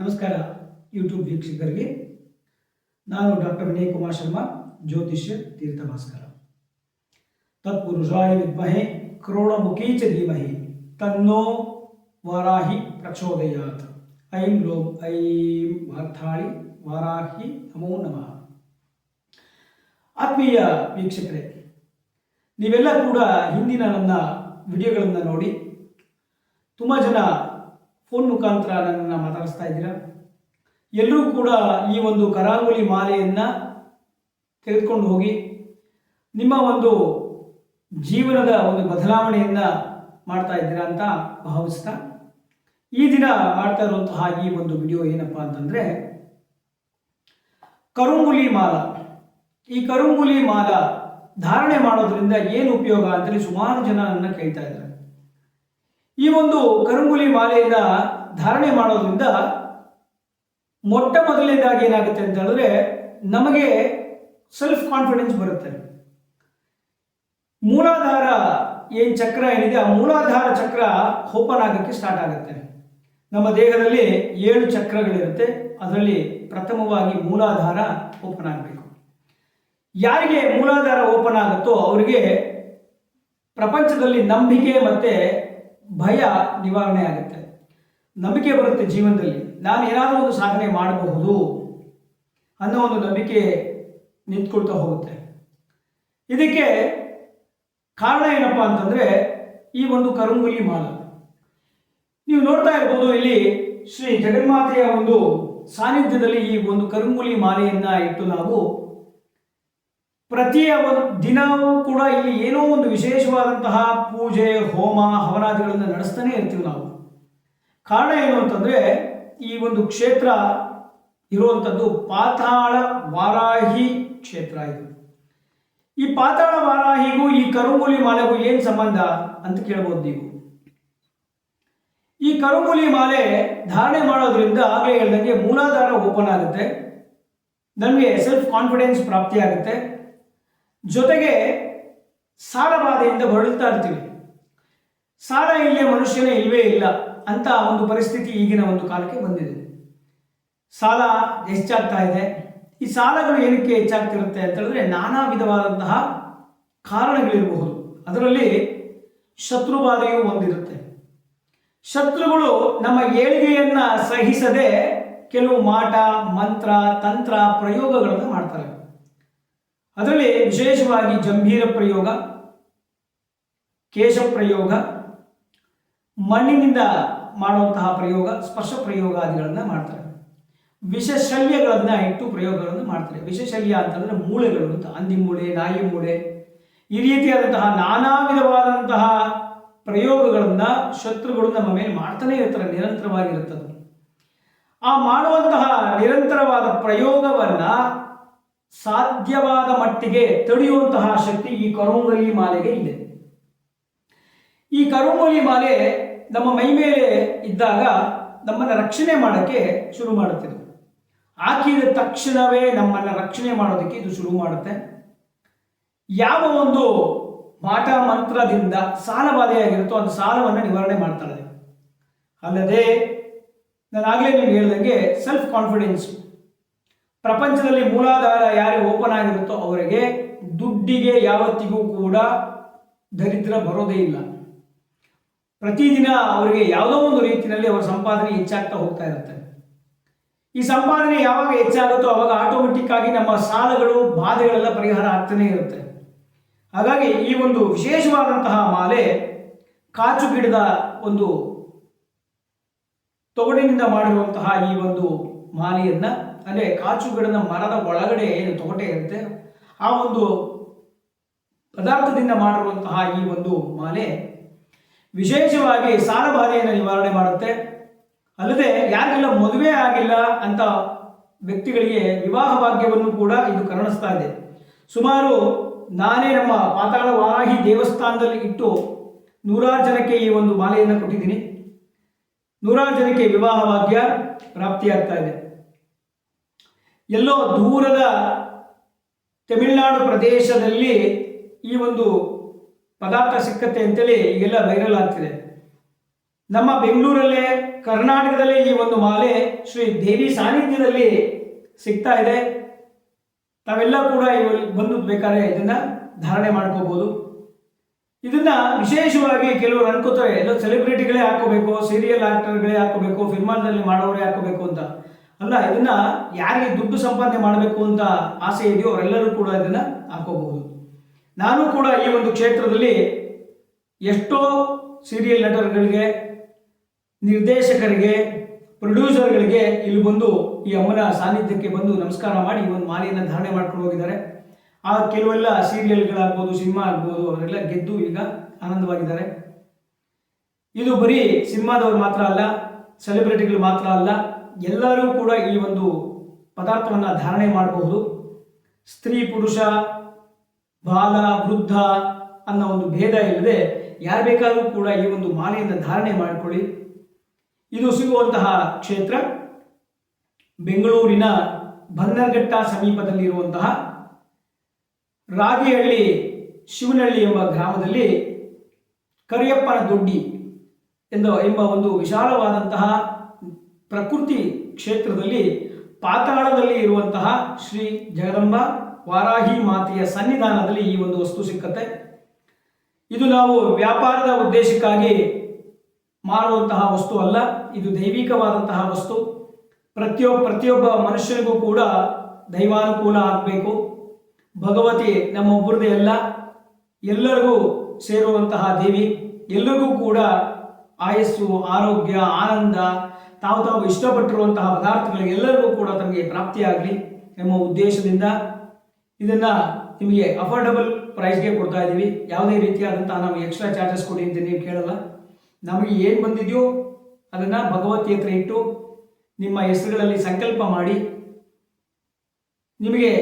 ನಮಸ್ಕಾರ ಯೂಟ್ಯೂಬ್ ವೀಕ್ಷಕರಿಗೆ. ನಾನು ಡಾಕ್ಟರ್ ವಿನಯ್ ಕುಮಾರ್ ಶರ್ಮಾ, ಜ್ಯೋತಿಷ್ಯ ತೀರ್ಥಭಾಸ್ಕರ. ತತ್ಪುರುಷಾಯ ವಿದ್ಮಹೆ, ಕ್ರೋಣಮುಖೀ ಚ ಧೀಮಹಿ, ತನ್ನೋ ವಾರಾಹಿ ಪ್ರಚೋದಯಾತ್. ಐಂ ಲೋಂ, ಐಂ ವಾರ್ಥಾಳಿ ವಾರಾಹಿ ನಮೋ ನಮಃ. ಆತ್ಮೀಯ ವೀಕ್ಷಕರೇ, ನೀವೆಲ್ಲ ಕೂಡ ಹಿಂದಿನ ನನ್ನ ವಿಡಿಯೋಗಳನ್ನು ನೋಡಿ, ತುಂಬ ಜನ ಫೋನ್ ಮುಖಾಂತರ ನನ್ನನ್ನು ಮಾತಾಡಿಸ್ತಾ ಇದ್ದೀರಾ? ಎಲ್ಲರೂ ಕೂಡ ಈ ಒಂದು ಕರಾವಳಿ ಮಾಲೆಯನ್ನು ತೆಗೆದುಕೊಂಡು ಹೋಗಿ ನಿಮ್ಮ ಒಂದು ಜೀವನದ ಒಂದು ಬದಲಾವಣೆಯನ್ನು ಮಾಡ್ತಾ ಇದ್ದೀರಾ ಅಂತ ಭಾವಿಸ್ತಾ ಈ ದಿನ ಮಾಡ್ತಾ ಇರುವಂತಹ ಈ ಒಂದು ವಿಡಿಯೋ ಏನಪ್ಪ ಅಂತಂದರೆ ಕರುಂಗುಲಿ ಮಾಲ. ಈ ಕರುಂಗುಲಿ ಮಾಲ ಧಾರಣೆ ಮಾಡೋದ್ರಿಂದ ಏನು ಉಪಯೋಗ ಅಂತೇಳಿ ಸುಮಾರು ಜನ ನನ್ನ ಕೇಳ್ತಾ ಇದ್ದಾರೆ ಈ ಒಂದು ಕರಂಗುಲಿ ಮಾಲೆಯನ್ನ ಧಾರಣೆ ಮಾಡೋದ್ರಿಂದ ಮೊಟ್ಟ ಮೊದಲನೇದಾಗಿ ಏನಾಗುತ್ತೆ ಅಂತ ಹೇಳಿದ್ರೆ ನಮಗೆ ಸೆಲ್ಫ್ ಕಾನ್ಫಿಡೆನ್ಸ್ ಬರುತ್ತೆ. ಮೂಲಾಧಾರ ಏನ್ ಚಕ್ರ ಏನಿದೆ, ಆ ಮೂಲಾಧಾರ ಚಕ್ರ ಓಪನ್ ಆಗಕ್ಕೆ ಸ್ಟಾರ್ಟ್ ಆಗುತ್ತೆ. ನಮ್ಮ ದೇಹದಲ್ಲಿ ಏಳು ಚಕ್ರಗಳಿರುತ್ತೆ, ಅದರಲ್ಲಿ ಪ್ರಥಮವಾಗಿ ಮೂಲಾಧಾರ ಓಪನ್ ಆಗಬೇಕು. ಯಾರಿಗೆ ಮೂಲಾಧಾರ ಓಪನ್ ಆಗುತ್ತೋ ಅವರಿಗೆ ಪ್ರಪಂಚದಲ್ಲಿ ನಂಬಿಕೆ ಮತ್ತೆ ಭಯ ನಿವಾರಣೆ ಆಗುತ್ತೆ. ನಂಬಿಕೆ ಬರುತ್ತೆ ಜೀವನದಲ್ಲಿ. ನಾನು ಏನಾದರೂ ಒಂದು ಸಾಧನೆ ಮಾಡಬಹುದು ಅನ್ನೋ ಒಂದು ನಂಬಿಕೆ ನಿಂತ್ಕೊಳ್ತಾ ಹೋಗುತ್ತೆ. ಇದಕ್ಕೆ ಕಾರಣ ಏನಪ್ಪ ಅಂತಂದರೆ ಈ ಒಂದು ಕರುಂಗುಲಿ ಮಾಲ. ನೀವು ನೋಡ್ತಾ ಇರ್ಬೋದು ಇಲ್ಲಿ ಶ್ರೀ ಜಗನ್ಮಾತೆಯ ಒಂದು ಸಾನ್ನಿಧ್ಯದಲ್ಲಿ ಈ ಒಂದು ಕರುಂಗುಲಿ ಮಾಲೆಯನ್ನು ಇಟ್ಟು ನಾವು ಪ್ರತಿಯ ಒಂದು ದಿನವೂ ಕೂಡ ಇಲ್ಲಿ ಏನೋ ಒಂದು ವಿಶೇಷವಾದಂತಹ ಪೂಜೆ, ಹೋಮ, ಹವನಾದಿಗಳನ್ನು ನಡೆಸ್ತಾನೆ ಇರ್ತೀವಿ ನಾವು. ಕಾರಣ ಏನು ಅಂತಂದ್ರೆ, ಈ ಒಂದು ಕ್ಷೇತ್ರ ಇರುವಂಥದ್ದು ಪಾತಾಳ ವಾರಾಹಿ ಕ್ಷೇತ್ರ ಇದು. ಈ ಪಾತಾಳ ವಾರಾಹಿಗೂ, ಈ ಕರುಂಗುಲಿ ಮಾಲೆಗೂ ಏನು ಸಂಬಂಧ ಅಂತ ಕೇಳಬಹುದು ನೀವು. ಈ ಕರುಂಗುಲಿ ಮಾಲೆ ಧಾರಣೆ ಮಾಡೋದ್ರಿಂದ ಆಗಲೇ ಹೇಳ್ದಂಗೆ ಮೂಲಾಧಾರ ಓಪನ್ ಆಗುತ್ತೆ. ನಮಗೆ ಸೆಲ್ಫ್ ಕಾನ್ಫಿಡೆನ್ಸ್ ಪ್ರಾಪ್ತಿ ಆಗುತ್ತೆ. ಜೊತೆಗೆ ಸಾಲ ಹೊರಳುತ್ತಾ ಇರ್ತೀವಿ. ಸಾಲ ಇಲ್ಲೇ ಮನುಷ್ಯನೇ ಇಲ್ವೇ ಇಲ್ಲ ಅಂತ ಒಂದು ಪರಿಸ್ಥಿತಿ ಈಗಿನ ಒಂದು ಕಾಲಕ್ಕೆ ಬಂದಿದೆ. ಸಾಲ ಹೆಚ್ಚಾಗ್ತಾ ಇದೆ. ಈ ಸಾಲಗಳು ಏನಕ್ಕೆ ಹೆಚ್ಚಾಗ್ತಿರುತ್ತೆ ಅಂತ ಹೇಳಿದ್ರೆ ನಾನಾ ವಿಧವಾದಂತಹ ಕಾರಣಗಳಿರಬಹುದು. ಅದರಲ್ಲಿ ಶತ್ರುಬಾಧೆಯೂ ಒಂದಿರುತ್ತೆ. ಶತ್ರುಗಳು ನಮ್ಮ ಏಳಿಗೆಯನ್ನ ಸಹಿಸದೆ ಕೆಲವು ಮಾಟ, ಮಂತ್ರ, ತಂತ್ರ ಪ್ರಯೋಗಗಳನ್ನು ಮಾಡ್ತಾರೆ. ಅದರಲ್ಲಿ ವಿಶೇಷವಾಗಿ ಜಂಭೀರ ಪ್ರಯೋಗ, ಕೇಶ ಪ್ರಯೋಗ, ಮಣ್ಣಿನಿಂದ ಮಾಡುವಂತಹ ಪ್ರಯೋಗ, ಸ್ಪರ್ಶ ಪ್ರಯೋಗಾದಿಗಳನ್ನು ಮಾಡ್ತಾರೆ. ವಿಷಶಲ್ಯಗಳನ್ನು ಇಟ್ಟು ಪ್ರಯೋಗಗಳನ್ನು ಮಾಡ್ತಾರೆ. ವಿಷಶಲ್ಯ ಅಂತಂದ್ರೆ ಮೂಳೆಗಳು ಅಂತ, ಹಂದಿ ಮೂಳೆ, ನಾಯಿ ಮೂಳೆ, ಈ ರೀತಿಯಾದಂತಹ ನಾನಾ ವಿಧವಾದಂತಹ ಪ್ರಯೋಗಗಳನ್ನು ಶತ್ರುಗಳು ನಮ್ಮ ಮೇಲೆ ಮಾಡ್ತಾನೆ ಇರ್ತಾರೆ ನಿರಂತರವಾಗಿರುತ್ತದೆ ಆ ಮಾಡುವಂತಹ ನಿರಂತರವಾದ ಪ್ರಯೋಗವನ್ನ ಸಾಧ್ಯವಾದ ಮಟ್ಟಿಗೆ ತಡೆಯುವಂತಹ ಶಕ್ತಿ ಈ ಕರುಂಗಲಿ ಮಾಲೆಗೆ ಇದೆ. ಈ ಕರುಂಗಲಿ ಮಾಲೆ ನಮ್ಮ ಮೈ ಮೇಲೆ ಇದ್ದಾಗ ನಮ್ಮನ್ನು ರಕ್ಷಣೆ ಮಾಡೋಕ್ಕೆ ಶುರು ಮಾಡುತ್ತಿದೆ. ಹಾಕಿದ ತಕ್ಷಣವೇ ನಮ್ಮನ್ನು ರಕ್ಷಣೆ ಮಾಡೋದಕ್ಕೆ ಇದು ಶುರು ಮಾಡುತ್ತೆ. ಯಾವ ಒಂದು ಮಾಟ ಮಂತ್ರದಿಂದ ಸಾಲ ಬಾಧೆಯಾಗಿರುತ್ತೋ ಅದು ಸಾಲವನ್ನು ನಿವಾರಣೆ ಮಾಡ್ತಾಳೆ ಅಲ್ಲದೆ ನಾನು ಆಗಲೇ ನೀವು ಹೇಳ್ದಂಗೆ ಸೆಲ್ಫ್ ಕಾನ್ಫಿಡೆನ್ಸ್ ಪ್ರಪಂಚದಲ್ಲಿ ಮೂಲಾಧಾರ ಯಾರಿಗೆ ಓಪನ್ ಆಗಿರುತ್ತೋ ಅವರಿಗೆ ದುಡ್ಡಿಗೆ ಯಾವತ್ತಿಗೂ ಕೂಡ ದರಿದ್ರ ಬರೋದೇ ಇಲ್ಲ. ಪ್ರತಿದಿನ ಅವರಿಗೆ ಯಾವುದೋ ಒಂದು ರೀತಿಯಲ್ಲಿ ಅವರ ಸಂಪಾದನೆ ಹೆಚ್ಚಾಗ್ತಾ ಹೋಗ್ತಾ ಇರುತ್ತೆ. ಈ ಸಂಪಾದನೆ ಯಾವಾಗ ಹೆಚ್ಚಾಗುತ್ತೋ ಅವಾಗ ಆಟೋಮೆಟಿಕ್ ಆಗಿ ನಮ್ಮ ಸಾಲಗಳು, ಬಾಧೆಗಳೆಲ್ಲ ಪರಿಹಾರ ಆಗ್ತಾನೆ ಇರುತ್ತೆ. ಹಾಗಾಗಿ ಈ ಒಂದು ವಿಶೇಷವಾದಂತಹ ಮಾಲೆ ಕಾಚು ಗಿಡದ ಒಂದು ತೊಗಡಿನಿಂದ ಮಾಡಿರುವಂತಹ ಈ ಒಂದು ಮಾಲೆಯನ್ನ ಅಂದರೆ ಕಾಚು ಗಿಡದ ಮರದ ಒಳಗಡೆ ಏನು ತೊಗಟೆ ಇರುತ್ತೆ, ಆ ಒಂದು ಪದಾರ್ಥದಿಂದ ಮಾಡಿರುವಂತಹ ಈ ಒಂದು ಮಾಲೆ ವಿಶೇಷವಾಗಿ ಸಾಲ ಬಾಧೆಯನ್ನು ನಿವಾರಣೆ ಮಾಡುತ್ತೆ. ಅಲ್ಲದೆ ಯಾರಿಗೆಲ್ಲ ಮದುವೆ ಆಗಿಲ್ಲ ಅಂತ ವ್ಯಕ್ತಿಗಳಿಗೆ ವಿವಾಹ ಭಾಗ್ಯವನ್ನು ಕೂಡ ಇದು ಕರುಣಿಸ್ತಾ ಇದೆ. ಸುಮಾರು ನಾನೇ ನಮ್ಮ ಪಾತಾಳ ವಾರಾಹಿ ದೇವಸ್ಥಾನದಲ್ಲಿ ಇಟ್ಟು ನೂರಾರು ಜನಕ್ಕೆ ಈ ಒಂದು ಮಾಲೆಯನ್ನು ಕೊಟ್ಟಿದ್ದೀನಿ. ನೂರಾರು ಜನಕ್ಕೆ ವಿವಾಹ ಭಾಗ್ಯ ಪ್ರಾಪ್ತಿಯಾಗ್ತಾ ಇದೆ. ಎಲ್ಲೋ ದೂರದ ತಮಿಳುನಾಡು ಪ್ರದೇಶದಲ್ಲಿ ಈ ಒಂದು ಪದಾರ್ಥ ಸಿಕ್ಕತ್ತೆ ಅಂತೇಳಿ ಈಗೆಲ್ಲ ವೈರಲ್ ಆಗ್ತಿದೆ. ನಮ್ಮ ಬೆಂಗಳೂರಲ್ಲೇ, ಕರ್ನಾಟಕದಲ್ಲೇ ಈ ಒಂದು ಮಾಲೆ ಶ್ರೀ ದೇವಿ ಸಾನ್ನಿಧ್ಯದಲ್ಲಿ ಸಿಗ್ತಾ ಇದೆ. ತಾವೆಲ್ಲ ಕೂಡ ಇಲ್ಲಿ ಬಂದು ಬೇಕಾದ್ರೆ ಇದನ್ನ ಧಾರಣೆ ಮಾಡ್ಕೋಬಹುದು ಇದನ್ನ ವಿಶೇಷವಾಗಿ ಕೆಲವರು ಅನ್ಕೋತಾರೆ, ಎಲ್ಲ ಸೆಲೆಬ್ರಿಟಿಗಳೇ ಹಾಕೋಬೇಕು ಸೀರಿಯಲ್ ಆಕ್ಟರ್ಗಳೇ ಹಾಕೋಬೇಕು ಫಿಲ್ಮಾದಲ್ಲಿ ಮಾಡೋರೇ ಹಾಕೋಬೇಕು ಅಂತ. ಅಲ್ಲ, ಇದನ್ನ ಯಾರಿಗೆ ದುಡ್ಡು ಸಂಪಾದನೆ ಮಾಡಬೇಕು ಅಂತ ಆಸೆ ಇದೆಯೋ ಅವರೆಲ್ಲರೂ ಕೂಡ ಇದನ್ನ ಹಾಕೋಬಹುದು. ನಾನು ಕೂಡ ಈ ಒಂದು ಕ್ಷೇತ್ರದಲ್ಲಿ ಎಷ್ಟೋ ಸೀರಿಯಲ್ ನಟರ್ಗಳಿಗೆ, ನಿರ್ದೇಶಕರಿಗೆ ಪ್ರೊಡ್ಯೂಸರ್ಗಳಿಗೆ ಇಲ್ಲಿ ಬಂದು ಈ ಅಮ್ಮನ ಸಾನ್ನಿಧ್ಯಕ್ಕೆ ಬಂದು ನಮಸ್ಕಾರ ಮಾಡಿ ಒಂದು ಮಾಲೆಯನ್ನು ಧಾರಣೆ ಮಾಡ್ಕೊಂಡು ಹೋಗಿದ್ದಾರೆ. ಆ ಕೆಲವೆಲ್ಲ ಸೀರಿಯಲ್ಗಳಾಗ್ಬೋದು ಸಿನಿಮಾ ಆಗ್ಬೋದು, ಅವರೆಲ್ಲ ಗೆದ್ದು ಈಗ ಆನಂದವಾಗಿದ್ದಾರೆ. ಇದು ಬರೀ ಸಿನಿಮಾದವರು ಮಾತ್ರ ಅಲ್ಲ ಸೆಲೆಬ್ರಿಟಿಗಳು ಮಾತ್ರ ಅಲ್ಲ ಎಲ್ಲರೂ ಕೂಡ ಈ ಒಂದು ಪದಾರ್ಥವನ್ನು ಧಾರಣೆ ಮಾಡಬಹುದು. ಸ್ತ್ರೀ, ಪುರುಷ, ಬಾಲ, ವೃದ್ಧ ಅನ್ನೋ ಒಂದು ಭೇದ ಇಲ್ಲದೆ ಯಾರು ಬೇಕಾದರೂ ಕೂಡ ಈ ಒಂದು ಮಾಲೆಯನ್ನು ಧಾರಣೆ ಮಾಡಿಕೊಳ್ಳಿ. ಇದು ಸಿಗುವಂತಹ ಕ್ಷೇತ್ರ. ಬೆಂಗಳೂರಿನ ಬನ್ನರ್ಘಟ್ಟ ಸಮೀಪದಲ್ಲಿರುವಂತಹ ರಾಗಿಹಳ್ಳಿ ಶಿವನಹಳ್ಳಿ ಎಂಬ ಗ್ರಾಮದಲ್ಲಿ ಕರಿಯಪ್ಪನ ದೊಡ್ಡಿ ಎಂದು ಎಂಬ ಒಂದು ವಿಶಾಲವಾದಂತಹ ಪ್ರಕೃತಿ ಕ್ಷೇತ್ರದಲ್ಲಿ ಪಾತಾಳದಲ್ಲಿ ಇರುವಂತಹ ಶ್ರೀ ಜಗದಂಬ ವಾರಾಹಿ ಮಾತೆಯ ಸನ್ನಿಧಾನದಲ್ಲಿ ಈ ಒಂದು ವಸ್ತು ಸಿಕ್ಕತ್ತೆ. ಇದು ನಾವು ವ್ಯಾಪಾರದ ಉದ್ದೇಶಕ್ಕಾಗಿ ಮಾರುವಂತಹ ವಸ್ತು ಅಲ್ಲ, ಇದು ದೈವಿಕವಾದಂತಹ ವಸ್ತು. ಪ್ರತಿಯೊಬ್ಬ ಪ್ರತಿಯೊಬ್ಬ ಮನುಷ್ಯನಿಗೂ ಕೂಡ ದೈವಾನುಕೂಲ ಆಗಬೇಕು. ಭಗವತಿ ನಮ್ಮೊಬ್ಬರದೇ ಅಲ್ಲ, ಎಲ್ಲರಿಗೂ ಸೇರುವಂತಹ ದೇವಿ. ಎಲ್ಲರಿಗೂ ಕೂಡ ಆಯಸ್ಸು, ಆರೋಗ್ಯ, ಆನಂದ ತಾವು ತಾವು ಇಷ್ಟಪಟ್ಟಿರುವಂತಹ ಪದಾರ್ಥಗಳಿಗೆ ಎಲ್ಲರಿಗೂ ಕೂಡ ತಮಗೆ ಪ್ರಾಪ್ತಿಯಾಗಲಿ ಎಂಬ ಉದ್ದೇಶದಿಂದ ಇದನ್ನು ನಿಮಗೆ ಅಫೋರ್ಡಬಲ್ ಪ್ರೈಸ್ಗೆ ಕೊಡ್ತಾ ಇದ್ದೀವಿ. ಯಾವುದೇ ರೀತಿಯಾದಂತಹ ನಾವು ಎಕ್ಸ್ಟ್ರಾ ಚಾರ್ಜಸ್ ಕೊಡಿ ಅಂತ ನೀವು ಕೇಳಲ್ಲ. ನಮಗೆ ಏನು ಬಂದಿದೆಯೋ ಅದನ್ನು ಭಗವತಿ ಇಟ್ಟು ನಿಮ್ಮ ಹೆಸರುಗಳಲ್ಲಿ ಸಂಕಲ್ಪ ಮಾಡಿ ನಿಮಗೆ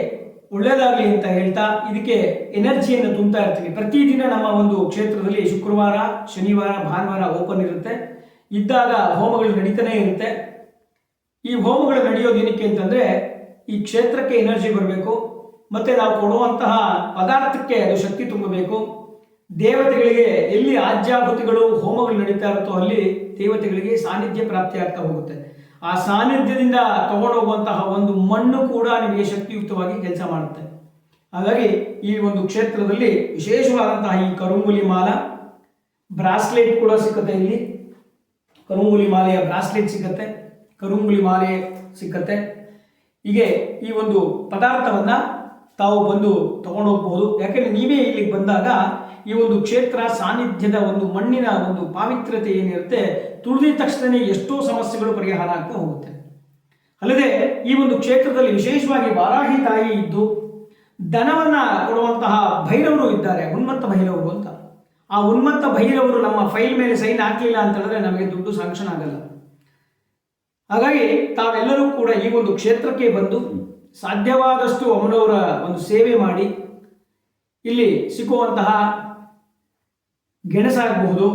ಒಳ್ಳೆಯದಾಗಲಿ ಅಂತ ಹೇಳ್ತಾ ಇದಕ್ಕೆ ಎನರ್ಜಿಯನ್ನು ತುಂಬ್ತಾ ಇರ್ತೀವಿ. ಪ್ರತಿದಿನ ನಮ್ಮ ಒಂದು ಕ್ಷೇತ್ರದಲ್ಲಿ ಶುಕ್ರವಾರ, ಶನಿವಾರ, ಭಾನುವಾರ ಓಪನ್ ಇರುತ್ತೆ. ಇದ್ದಾಗ ಹೋಮಗಳು ನಡೀತಾನೆ ಇರುತ್ತೆ. ಈ ಹೋಮಗಳು ನಡೆಯೋದು ಏನಕ್ಕೆ ಅಂತಂದರೆ, ಈ ಕ್ಷೇತ್ರಕ್ಕೆ ಎನರ್ಜಿ ಬರಬೇಕು, ಮತ್ತು ನಾವು ಕೊಡುವಂತಹ ಪದಾರ್ಥಕ್ಕೆ ಅದು ಶಕ್ತಿ ತುಂಬಬೇಕು. ದೇವತೆಗಳಿಗೆ ಎಲ್ಲಿ ಆಜ್ಯಾಹುತಿಗಳು ಹೋಮಗಳು ನಡೀತಾ ಇರುತ್ತೋ ಅಲ್ಲಿ ದೇವತೆಗಳಿಗೆ ಸಾನ್ನಿಧ್ಯ ಪ್ರಾಪ್ತಿ ಆಗ್ತಾ ಹೋಗುತ್ತೆ. ಆ ಸಾನ್ನಿಧ್ಯದಿಂದ ತಗೊಂಡೋಗುವಂತಹ ಒಂದು ಮಣ್ಣು ಕೂಡ ನಿಮಗೆ ಶಕ್ತಿಯುಕ್ತವಾಗಿ ಕೆಲಸ ಮಾಡುತ್ತೆ. ಹಾಗಾಗಿ ಈ ಒಂದು ಕ್ಷೇತ್ರದಲ್ಲಿ ವಿಶೇಷವಾದಂತಹ ಈ ಕರುಂಗುಲಿ ಮಾಲ, ಬ್ರಾಸ್ಲೆಟ್ ಕೂಡ ಸಿಕ್ಕತ್ತೆ ಇಲ್ಲಿ. ಕರುಂಗುಲಿ ಮಾಲೆಯ ಬ್ರಾಸ್ಲೆಟ್ ಸಿಗುತ್ತೆ, ಕರುಂಗುಲಿ ಮಾಲೆ ಸಿಕ್ಕತ್ತೆ ಹೀಗೆ ಈ ಒಂದು ಪದಾರ್ಥವನ್ನ ತಾವು ಬಂದು ತಗೊಂಡು ಹೋಗ್ಬೋದು ಯಾಕೆಂದ್ರೆ ನೀವೇ ಇಲ್ಲಿಗೆ ಬಂದಾಗ ಈ ಒಂದು ಕ್ಷೇತ್ರ ಸಾನ್ನಿಧ್ಯದ ಒಂದು ಮಣ್ಣಿನ ಒಂದು ಪಾವಿತ್ರ್ಯತೆ ಏನಿರುತ್ತೆ ತುಳಿದ ತಕ್ಷಣವೇ ಎಷ್ಟೋ ಸಮಸ್ಯೆಗಳು ಪರಿಹಾರ ಆಗ್ತಾ ಹೋಗುತ್ತೆ. ಅಲ್ಲದೆ ಈ ಒಂದು ಕ್ಷೇತ್ರದಲ್ಲಿ ವಿಶೇಷವಾಗಿ ವಾರಾಹಿ ತಾಯಿ ಇದ್ದು ದನವನ್ನ ಕೊಡುವಂತಹ ಭೈರವರು ಇದ್ದಾರೆ ಉನ್ಮತ್ತ ಭೈರವರು ಅಂತ. ಆ ಉನ್ಮತ್ತ ಭೈರವರು ನಮ್ಮ ಫೈಲ್ ಮೇಲೆ ಸೈನ್ ಹಾಕಲಿಲ್ಲ ಅಂತ ಹೇಳಿದ್ರೆ ನಮಗೆ ದುಡ್ಡು ಸ್ಯಾಂಕ್ಷನ್ ಆಗಲ್ಲ. ಹಾಗಾಗಿ ತಾವೆಲ್ಲರೂ ಕೂಡ ಈ ಒಂದು ಕ್ಷೇತ್ರಕ್ಕೆ ಬಂದು ಸಾಧ್ಯವಾದಷ್ಟು ಅಮ್ಮನವರ ಒಂದು ಸೇವೆ ಮಾಡಿ ಇಲ್ಲಿ ಸಿಕ್ಕುವಂತಹ ಗೆಣಸಾಗಬಹುದು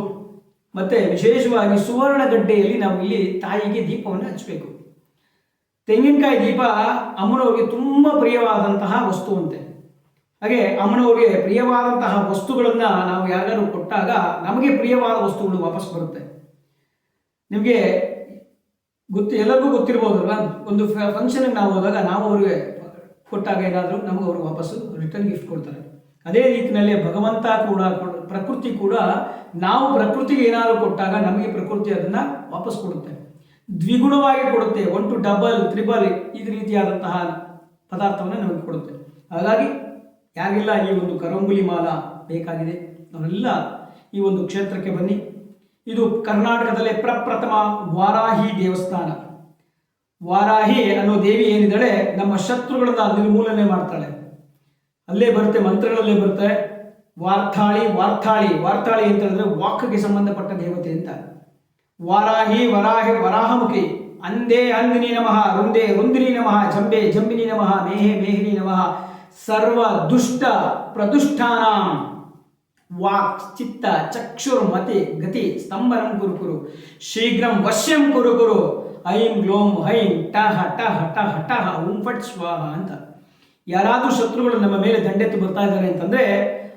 ಮತ್ತೆ ವಿಶೇಷವಾಗಿ ಸುವರ್ಣ ಗಡ್ಡೆಯಲ್ಲಿ ನಾವು ಇಲ್ಲಿ ತಾಯಿಗೆ ದೀಪವನ್ನು ಹಚ್ಚಬೇಕು. ತೆಂಗಿನಕಾಯಿ ದೀಪ ಅಮ್ಮನವರಿಗೆ ತುಂಬ ಪ್ರಿಯವಾದಂತಹ ವಸ್ತು ಅಂತೆ ಹಾಗೆ ಅಮ್ಮನವ್ರಿಗೆ ಪ್ರಿಯವಾದಂತಹ ವಸ್ತುಗಳನ್ನು ನಾವು ಯಾರಿಗಾದ್ರು ಕೊಟ್ಟಾಗ ನಮಗೆ ಪ್ರಿಯವಾದ ವಸ್ತುಗಳು ವಾಪಸ್ ಬರುತ್ತೆ. ನಿಮಗೆ ಗೊತ್ತು ಎಲ್ಲರಿಗೂ ಗೊತ್ತಿರ್ಬೋದಲ್ವ? ಒಂದು ಫಂಕ್ಷನ್ಗೆ ನಾವು ಹೋದಾಗ ನಾವು ಅವ್ರಿಗೆ ಕೊಟ್ಟಾಗ ಏನಾದರೂ ನಮಗೆ ಅವರು ವಾಪಸ್ಸು ರಿಟರ್ನ್ ಗಿಫ್ಟ್ ಕೊಡ್ತಾರೆ. ಅದೇ ರೀತಿಯಲ್ಲಿ ಭಗವಂತ ಕೂಡ ಪ್ರಕೃತಿ ಕೂಡ ನಾವು ಪ್ರಕೃತಿಗೆ ಏನಾದರೂ ಕೊಟ್ಟಾಗ ನಮಗೆ ಪ್ರಕೃತಿ ಅದನ್ನು ವಾಪಸ್ ಕೊಡುತ್ತೆ. ದ್ವಿಗುಣವಾಗಿ ಕೊಡುತ್ತೆ. One to double triple E ರೀತಿಯಾದಂತಹ ಪದಾರ್ಥವನ್ನು ನಮಗೆ ಕೊಡುತ್ತೆ. ಹಾಗಾಗಿ ಯಾರಿಗೆಲ್ಲ ಈ ಒಂದು ಕರಂಬುಲಿ ಮಾಲ ಬೇಕಾಗಿದೆ, ಅವರೆಲ್ಲ ಈ ಒಂದು ಕ್ಷೇತ್ರಕ್ಕೆ ಬನ್ನಿ. ಇದು ಕರ್ನಾಟಕದಲ್ಲೇ ಪ್ರಪ್ರಥಮ ವಾರಾಹಿ ದೇವಸ್ಥಾನ. ವಾರಾಹಿ ಅನ್ನೋ ದೇವಿ ಏನಿದ್ದಾಳೆ, ನಮ್ಮ ಶತ್ರುಗಳನ್ನ ನಿರ್ಮೂಲನೆ ಮಾಡ್ತಾಳೆ. ಅಲ್ಲೇ ಬರುತ್ತೆ, ಮಂತ್ರಗಳಲ್ಲೇ ಬರುತ್ತೆ, ವಾರ್ತಾಳಿ ವಾರ್ತಾಳಿ ವಾರ್ತಾಳಿ ಅಂತ ಹೇಳಿದ್ರೆ ವಾಕ್ಗೆ ಸಂಬಂಧಪಟ್ಟ ದೇವತೆ ಅಂತ. ವಾರಾಹಿ, ವರಾಹಿ, ವರಾಹಮುಖಿ, ಅಂದೇ ಅಂದಿನಿ ನಮಃ, ರುಂದೇ ರುಂದಿನಿ ನಮಃ, ಜಂಬೆ ಜಂಬಿನಿ ನಮಃ, ಮೇಹೆ ಮೇಹಿನಿ ನಮಃ ಸರ್ವ ದುಷ್ಟ ಪ್ರದುಷ್ಠಾನ. ವಾಕ್, ಚಿತ್ತ, ಚಕ್ಷುರ್, ಮತಿ, ಗತಿ, ಸ್ತಂಭನಂ ಕುರು ಕುರು. ಶೀಘ್ರಂ ವಶ್ಯಂ ಕುರು ಕುರು. ಐಂ ಗ್ಲೋಂ ಹೈಂ ಟಹ ಟಹ ಟಹ ಟಹ ಓಂ ಫಟ್ ಸ್ವಾಹ ಅಂತ. ಯಾರಾದರೂ ಶತ್ರುಗಳು ನಮ್ಮ ಮೇಲೆ ದಂಡೆತ್ತು ಬರ್ತಾ ಇದ್ದಾರೆ ಅಂತಂದ್ರೆ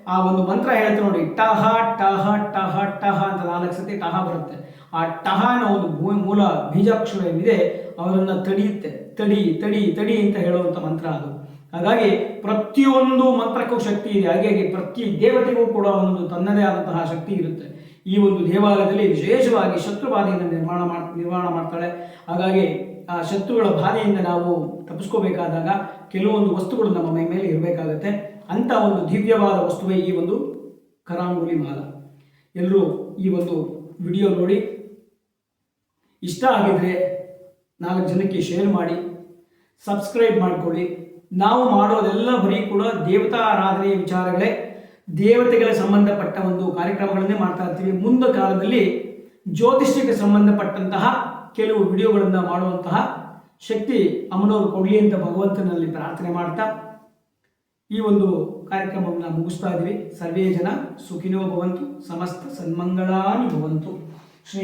ಆ ಒಂದು ಮಂತ್ರ ಹೇಳ್ತಾರೆ ನೋಡಿ, ಟಹ ಟಹ ಟಹ ಟಹ ಅಂತ ನಾಲ್ಕು ಸತಿ ಟಹ ಬರುತ್ತೆ. ಆ ಟಹ ಅನ್ನೋ ಒಂದು ಮೂಲ ಬೀಜಾಕ್ಷರ ಏನಿದೆ ಅವರನ್ನು ತಡೆಯುತ್ತೆ. ತಡಿ ತಡಿ ತಡಿ ಅಂತ ಹೇಳುವಂಥ ಮಂತ್ರ ಅದು. ಹಾಗಾಗಿ ಪ್ರತಿಯೊಂದು ಮಂತ್ರಕ್ಕೂ ಶಕ್ತಿ ಇದೆ. ಹಾಗಾಗಿ ಪ್ರತಿ ದೇವತೆಗೂ ಕೂಡ ಒಂದು ತನ್ನದೇ ಆದಂತಹ ಶಕ್ತಿ ಇರುತ್ತೆ. ಈ ಒಂದು ದೇವಾಲಯದಲ್ಲಿ ವಿಶೇಷವಾಗಿ ಶತ್ರು ಬಾಧೆಯನ್ನು ನಿರ್ಮಾಣ ಮಾಡ್, ನಿರ್ಮಾಣ ಮಾಡ್ತಾಳೆ. ಹಾಗಾಗಿ ಆ ಶತ್ರುಗಳ ಬಾಧೆಯಿಂದ ನಾವು ತಪ್ಪಿಸ್ಕೋಬೇಕಾದಾಗ ಕೆಲವೊಂದು ವಸ್ತುಗಳು ನಮ್ಮ ಮೈ ಮೇಲೆ ಇರಬೇಕಾಗತ್ತೆ. ಅಂತ ಒಂದು ದಿವ್ಯವಾದ ವಸ್ತುವೇ ಈ ಒಂದು ಕರಾಂಗುಲಿ ಮಾಲ. ಎಲ್ಲರೂ ಈ ಒಂದು ವಿಡಿಯೋ ನೋಡಿ. ಇಷ್ಟ ಆಗಿದ್ರೆ ನಾಲ್ಕು ಜನಕ್ಕೆ ಶೇರ್ ಮಾಡಿ. ಸಬ್ಸ್ಕ್ರೈಬ್ ಮಾಡಿಕೊಳ್ಳಿ. ನಾವು ಮಾಡೋದೆಲ್ಲ ಬರೀ ಕೂಡ ದೇವತಾ ಆರಾಧನೆಯ ವಿಚಾರಗಳೇ. ದೇವತೆಗಳ ಸಂಬಂಧಪಟ್ಟ ಒಂದು ಕಾರ್ಯಕ್ರಮಗಳನ್ನೇ ಮಾಡ್ತಾ ಇರ್ತೀವಿ. ಮುಂದೆ ಕಾಲದಲ್ಲಿ ಜ್ಯೋತಿಷ್ಯಕ್ಕೆ ಸಂಬಂಧಪಟ್ಟಂತಹ ಕೆಲವು ವಿಡಿಯೋಗಳನ್ನು ಮಾಡುವಂತಹ ಶಕ್ತಿ ಅಮ್ಮನವರು ಕೊಡಲಿ ಅಂತ ಭಗವಂತನಲ್ಲಿ ಪ್ರಾರ್ಥನೆ ಮಾಡ್ತಾ ಈ ಒಂದು ಕಾರ್ಯಕ್ರಮವನ್ನು ಮುಗಿಸ್ತಾ ಇದ್ದೀವಿ ಸರ್ವೇ ಜನ ಸುಖಿನೋ ಭವಂತು, ಸಮಸ್ತ ಸನ್ಮಂಗಳಾನಿ ಭವಂತು.